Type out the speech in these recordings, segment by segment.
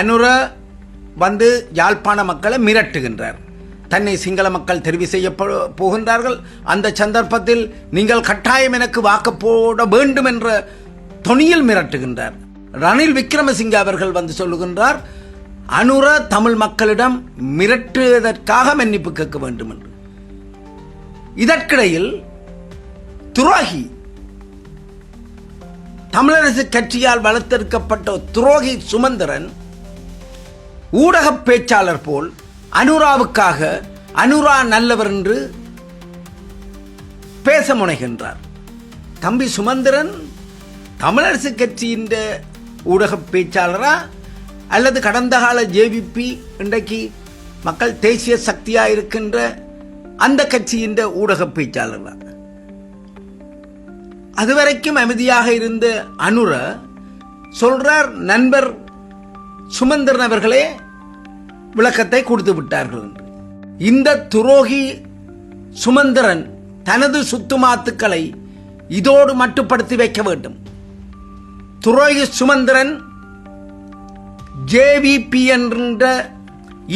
அனுர வந்து யாழ்ப்பாண மக்களை மிரட்டுகின்றார். தன்னை சிங்கள மக்கள் தெரிவு செய்ய போகின்றார்கள். அந்த சந்தர்ப்பத்தில் நீங்கள் கட்டாயம் எனக்கு வாக்கு போட வேண்டும் என்ற தொனியில் மிரட்டுகின்றார். ரணில் விக்ரமசிங்க அவர்கள் வந்து சொல்லுகின்றார் அனுர தமிழ் மக்களிடம் மிரட்டுவதற்காக மன்னிப்பு கேட்க வேண்டும் என்று. இதற்கிடையில் துரோகி தமிழரசு கட்சியால் வளர்த்தெடுக்கப்பட்ட துரோகி சுமந்திரன் ஊடக பேச்சாளர் போல் அனுராவுக்காக அனுரா நல்லவர் என்று பேச முனைகின்றார். தம்பி சுமந்திரன் தமிழரசு கட்சியின் ஊடக பேச்சாளரா அல்லது கடந்த கால ஜேவிபி இன்றைக்கு மக்கள் தேசிய சக்தியாக இருக்கின்ற அந்த கட்சியின் ஊடக பேச்சாளரா? அதுவரைக்கும் அமைதியாக இருந்த அனுர சொல்றார் நண்பர் சுமந்திரன் அவர்களே விளக்கத்தை கொடுத்து விட்டார்கள். என்று இந்த துரோகி சுமந்திரன் தனது சுத்துமாத்துக்களை இதோடு மட்டுப்படுத்தி வைக்க வேண்டும். துரோகி சுமந்திரன் ஜேவிபி என்ற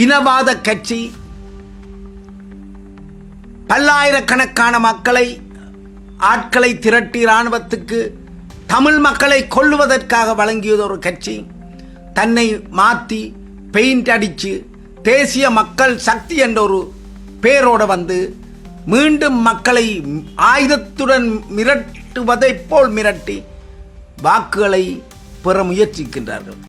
இனவாத கட்சி பல்லாயிரக்கணக்கான மக்களை ஆட்களை திரட்டி இராணுவத்துக்கு தமிழ் மக்களை கொல்லுவதற்காக வழங்கியது ஒரு கட்சி. தன்னை மாற்றி பெயிண்ட் அடித்து தேசிய மக்கள் சக்தி என்ற ஒரு பேரோட வந்து மீண்டும் மக்களை ஆயுதத்துடன் மிரட்டுவதைப் போல் மிரட்டி வாக்குகளை பெற முயற்சிக்கின்றார்கள்.